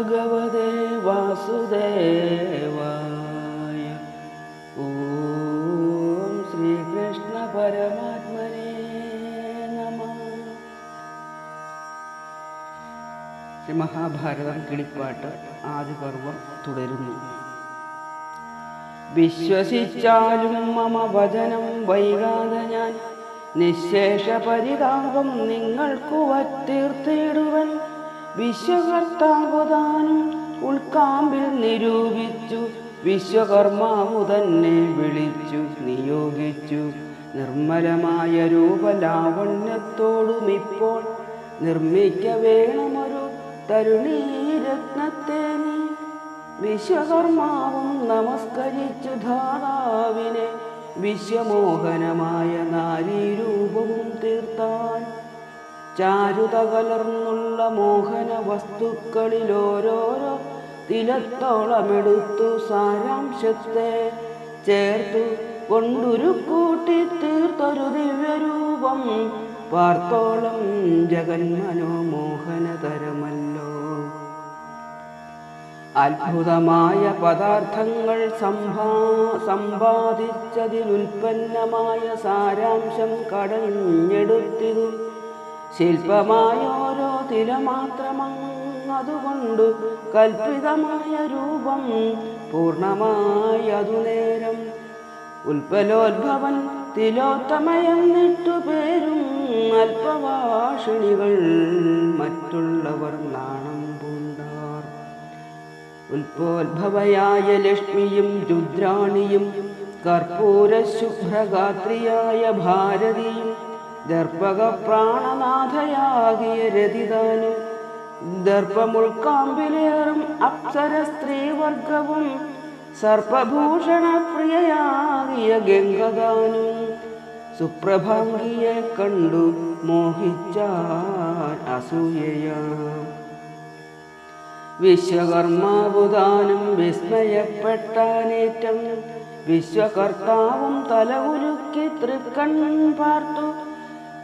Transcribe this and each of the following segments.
ഭഗവതേ വാസുദേവായ. ഓം ശ്രീകൃഷ്ണ പരമാത്മനേ നമ. ശ്രീ മഹാഭാരതം കിളിപ്പാട്ട് ആദിപർവം തുടരുന്നു. വിശ്വസിച്ചാലും മമ വചനം വൈകാതെ ഞാൻ നിശേഷ പരിതാപം നിങ്ങൾക്കു വത്തീർത്തിടുവൻ വിശ്വകർത്താവതാനും ഉൾക്കാമ്പിൽ നിരൂപിച്ചു. വിശ്വകർമാവു തന്നെ വിളിച്ചു നിയോഗിച്ചു. നിർമ്മലമായ രൂപലാവണ്യത്തോടും ഇപ്പോൾ നിർമ്മിക്ക വേണമൊരു തരുണീരത്നത്തെ നീ. വിശ്വകർമാവും നമസ്കരിച്ചു ധാതാവിനെ. വിശ്വമോഹനമായ നാരീരൂപവും തീർത്താൻ ചാരുത കലർന്നുള്ള മോഹന വസ്തുക്കളിൽ ഓരോരോ തിലത്തോളമെടുത്തു സാരാംശത്തെ ചേർത്തു കൊണ്ടൊരു കൂട്ടി തീർത്തൊരു ദിവ്യരൂപം. ജഗന്മനോ മോഹനതരമല്ലോ. അത്ഭുതമായ പദാർത്ഥങ്ങൾ സംഭാ സമ്പാദിച്ചതിലുൽപ്പന്നമായ സാരാംശം കടഞ്ഞെടുത്തിതു ശില്പമായ തിരമാത്രമാണ് അതുകൊണ്ട് കൽപ്പിതമായ രൂപം പൂർണമായി അതു നേരം ഉൽപ്പലോത്ഭവൻ തിലോത്തമയെന്നിട്ടു പേരും അല്പവാഷിണികൾ മറ്റുള്ളവർ നാണം പൂണ്ടാർ. ഉൽപ്പോത്ഭവയായ ലക്ഷ്മിയും രുദ്രാണിയും കർപ്പൂരശുഭ്രഗാത്രിയായ ഭാരതിയും ദർപ്പക പ്രാണനാഥയാകിയ രതിതാനും ദർപ്പമുൾക്കാമ്പിലേറും അപ്സര സ്ത്രീവർഗവും സർപ്പഭൂഷണ പ്രിയയാകിയ ഗംഗദാനും സുപ്രഭാംഗിയെ കണ്ടു മോഹിച്ചാൻ അസൂയയാം. വിശ്വകർമാവുദാനം വിസ്മയപ്പെട്ടാനേറ്റം വിശ്വകർത്താവും തല ഉരുക്കി തൃക്കൺ പാർത്തു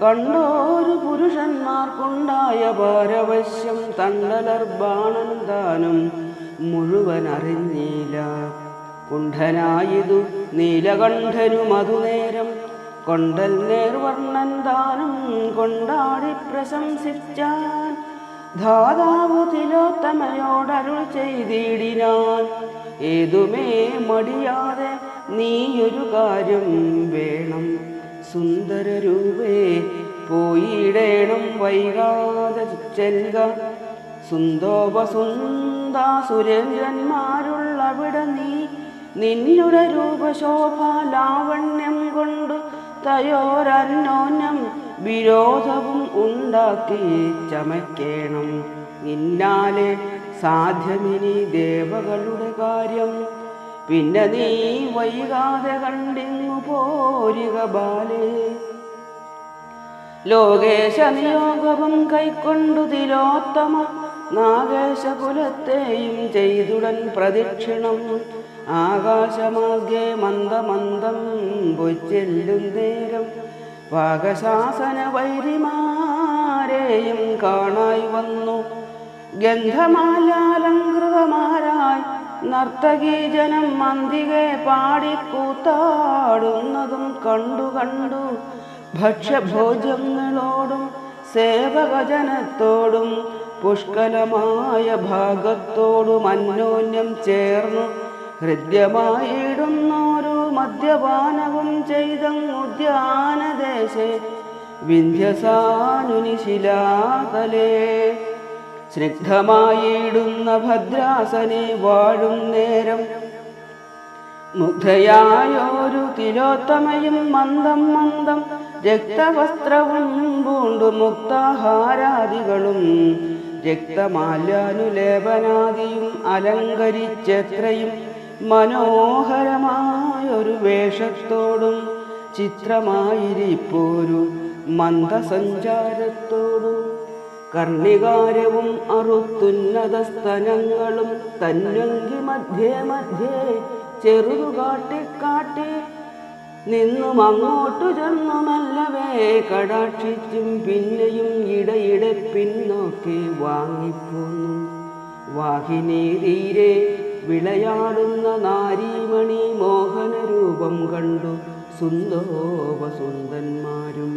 കണ്ടോരു പുരുഷന്മാർക്കുണ്ടായ പാരവശ്യം തണ്ടലർബാണൻ താനും മുഴുവൻ അറിഞ്ഞില്ല കുണ്ഠനായിതു നീലകണ്ഠനു അതുനേരം കൊണ്ടൽ നേർവർണൻ താനും കൊണ്ടാടി പ്രശംസിച്ചാൻ. ധാതാവ് തിലോത്തമയോടരുൾ ചെയ്തിടിനാൻ. ഏതുമേ മടിയാതെ നീയൊരു കാര്യം വേണം. സുന്ദരരൂപേ പോയിടേണം വൈകാതെ ചെൽക. സുന്ദോപസുന്ദാ നീ. നിന്നുടെ രൂപശോഭ ലാവണ്യം കൊണ്ടു തയോരന്യോന്യം വിരോധവും ഉണ്ടാക്കി ചമയ്ക്കേണം നിന്നാലെ സാധ്യമിനി ദേവകളുടെ കാര്യം. പിന്നെ നീ വൈകാതെ കണ്ടിങ്ങു പോരുക ബാലേ. ലോകേശ നിയോഗവും കൈക്കൊണ്ടു തിലോത്തമ നാഗേശകുലത്തെയും ചെയ്തുടൻ പ്രദക്ഷിണം ആകാശമാകെ മന്ദമന്ദം പൊച്ചെല്ലും നേരം. പാകശാസന വൈരിമാരെയും കാണായി വന്നു. ഗന്ധമാലാലങ്കൃതമാരായി നർത്തകീ ജനം മന്തികെ പാടിക്കൂത്താടുന്നതും കണ്ടു കണ്ടു. ഭക്ഷ്യഭോജ്യങ്ങളോടും സേവകജനത്തോടും പുഷ്കലമായ ഭാഗത്തോടും അന്യോന്യം ചേർന്നു. ഹൃദ്യമായിടുന്നോരു മദ്യപാനവും ചെയ്തങ്ങുദ്യാനദേശേ വിന്ധ്യസാനുനിശിലാതലേ. സ്നിഗ്ധമായിടുന്ന ഭദ്രാസനെ വാഴും നേരം. മുഗ്ധയായൊരു തിരോത്തമയും മന്ദം മന്ദം രക്തവസ്ത്രവും പൂണ്ടു മുക്താഹാരാദികളും. രക്തമാല്യാനുലേപനാദിയും അലങ്കരിച്ചെത്രയും മനോഹരമായൊരു വേഷത്തോടും ചിത്രമായിരിപ്പോരു മന്ദസഞ്ചാരത്തോടും കർണികാരവും അറുത്തുന്നത സ്ഥലങ്ങളും തന്നെങ്കി മധ്യേ മധ്യേ ചെറുതു കാട്ടി നിന്നും അങ്ങോട്ടു ചെന്നുമല്ലവേ. കടാക്ഷിച്ചും പിന്നെയും ഇടയിടെ പിന്നോക്കി വാങ്ങിപ്പോന്നു. വാഹിനി തീരെ വിളയാടുന്ന നാരീമണി മോഹനരൂപം കണ്ടു സുന്ദോപസുന്ദന്മാരും.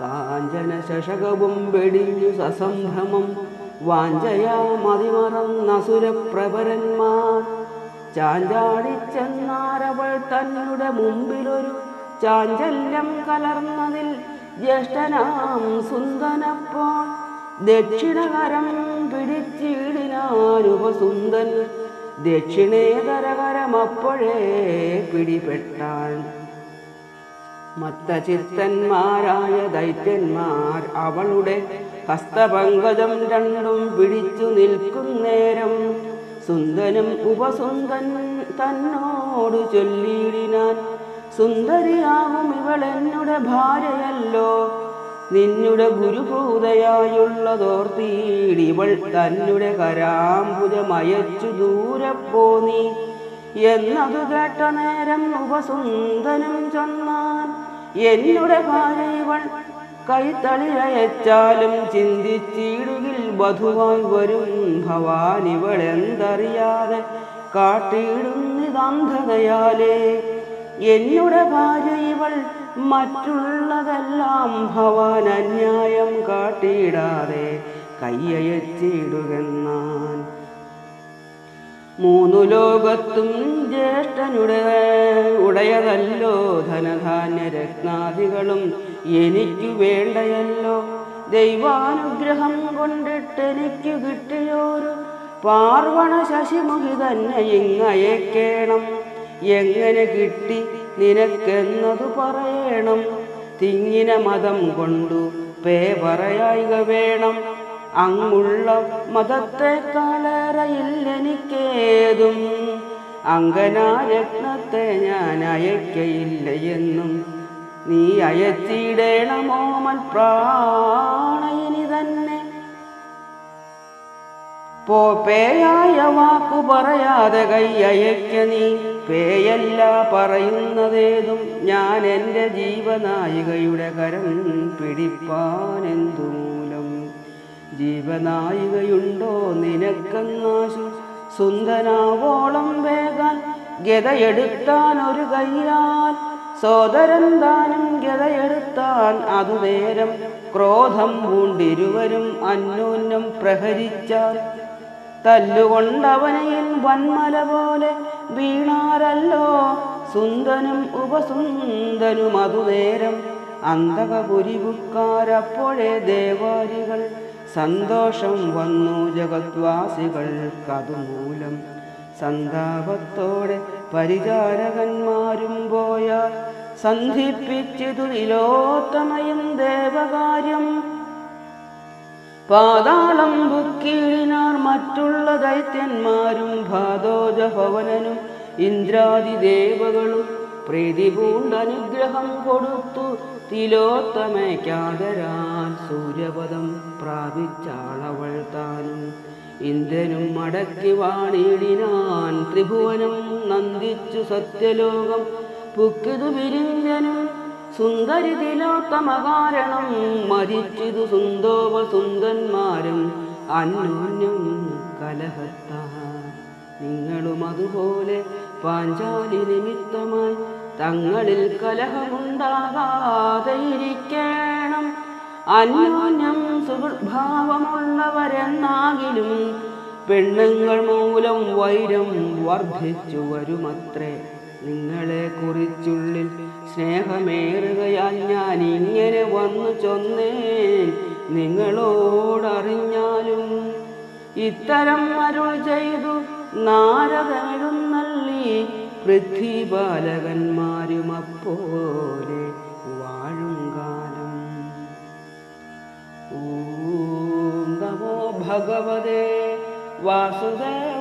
കാഞ്ചന ശശകവും വെടിഞ്ഞു സസംഭ്രമം. വാഞ്ചയാ മതിമറന്നസുരപ്രഭരന്മാർ ചാഞ്ചാടിച്ചെന്നാരവൾ തന്നെ മുമ്പിലൊരു ചാഞ്ചല്യം കലർന്നതിൽ ജ്യേഷ്ഠനാം സുന്ദനപ്പോൾ. ദക്ഷിണകരം പിടിച്ചിടിനാരുപസുന്ദൻ. ദക്ഷിണേതരകരമപ്പോഴേ പിടിപെട്ടാൻ മത്തചിത്തന്മാരായ ദൈത്യന്മാർ അവളുടെ ഹസ്തപങ്കജം രണ്ടും പിടിച്ചു നിൽക്കും നേരം സുന്ദനും ഉപസുന്ദൻ തന്നോട് ചൊല്ലിയിടിനാൻ. സുന്ദരിയാകും ഇവൾ എന്നുടെ ഭാര്യയല്ലോ നിന്നുടെ ഗുരുഭൂതയായുള്ളതോർത്തീടിവൾ തന്നെ കരാംബുജമയച്ചു ദൂരെ പോന്നി. എന്നതു കേട്ട നേരം ഉപസുന്ദനും ചൊന്നാൻ എന്നുടെ ഭാര്യവൾ കൈത്തളിയച്ചാലും ചിന്തിച്ചിടുകിൽ വധുവായി വരും ഭവാനിവൾ ഇവൾ എന്തറിയാതെ കാട്ടിയിടുന്നിതന്ധതയാലേ എന്നുടെ ഭാര്യ ഇവൾ മറ്റുള്ളതെല്ലാം ഭവാൻ അന്യായം കാട്ടിയിടാതെ കയ്യയച്ചിടുകെന്നാൻ മൂന്നു ലോകത്തും ജ്യേഷ്ഠനുടെ ഉടയതല്ലോ ധനധാന്യ രത്നാദികളും എനിക്കു വേണ്ടയല്ലോ. ദൈവാനുഗ്രഹം കൊണ്ടിട്ടെനിക്ക് കിട്ടിയോരു പാർവണ ശശിമുഖി തന്നെ ഇങ്ങയക്കേണം. എങ്ങനെ കിട്ടി നിനക്കെന്നതു പറയണം. തിങ്ങിന മതം കൊണ്ടു പേ പറയായിക വേണം. അങ്ങുള്ള മതത്തെക്കാളേറെയില്ലെനിക്കേതും അങ്കനാരത്നത്തെ ഞാൻ അയക്കയില്ല എന്നും നീ അയച്ചിടേണമോ മൽപ്രാണയിനി തന്നെ? പോ പേയായ വാക്കു പറയാതെ കൈ അയക്ക നീ. പേയല്ല പറയുന്നതേതും ഞാൻ എന്റെ ജീവനായികയുടെ കരം പിടിപ്പാനെന്തു മൂലം ജീവനായികയുണ്ടോ നിനക്കെന്നാശു? സുന്ദനാവോളം വേഗാൻ ഗതയെടുത്താൻ ഒരു കയ്യാൽ സോദരൻ താനും ഗതയെടുത്താൻ അതു നേരം ക്രോധം പൂണ്ടിരുവരും അന്യോന്യം പ്രഹരിച്ചാൽ. തല്ലുകൊണ്ടവനയിൽ വന്മല പോലെ വീണാരല്ലോ. സുന്ദനും ഉപസുന്ദനും അതുനേരം അന്തകപുരിവുക്കാരപ്പോഴേ ദേവാരികൾ സന്തോഷം വന്നു ജഗദ്വാസികൾക്കതുമൂലം സന്താപത്തോടെ പരിചാരകന്മാരും പോയ സന്ധിപ്പിച്ചതു നിലോത്തമയും ദേവകാര്യം. പാതാളം ബുക്കീഴിനാർ മറ്റുള്ള ദൈത്യന്മാരും ഭാദോജഭവനനും ഇന്ദ്രാദിദേവകളും ഇന്ദ്രാദി ദേവകളും പ്രീതി പൂണ്ടനുഗ്രഹം കൊടുത്തു തിലോത്തമയ്ക്കാതരാൻ സൂര്യപദം പ്രാപിച്ചാളവൾ താനും ഇന്ദ്രനും മടക്കി വാണിടിനാൻ ത്രിഭുവനം നന്ദിച്ചു സത്യലോകം. പുക്കിതു വിരിഞ്ഞനും സുന്ദരി തിലോത്തമ കാരണം മരിച്ചിതു സുന്ദോപ സുന്ദന്മാരും അന്യോന്യം കലഹത്താ നിങ്ങളും അതുപോലെ പാഞ്ചാലി നിമിത്തമായി തങ്ങളിൽ കലഹമുണ്ടാകാതെയിരിക്കണം. അന്യോന്യം സുഹൃദ്ഭാവമുള്ളവരെന്നാകിലും പെണ്ണുങ്ങൾ മൂലം വൈരം വർദ്ധിച്ചു വരുമത്രേ. നിങ്ങളെ കുറിച്ചുള്ളിൽ സ്നേഹമേറുകയാൽ ഞാൻ ഇങ്ങനെ വന്നു ചൊന്നേൻ. നിങ്ങളോടറിഞ്ഞാലും ഇത്തരം അരുൾ ചെയ്തു നാരദെഴുന്നള്ളി പൃഥ്വിബാലകന്മാരും അപ്പോലെ വാഴും കാലം. ഓം നമോ ഭഗവതേ വാസുദേവായ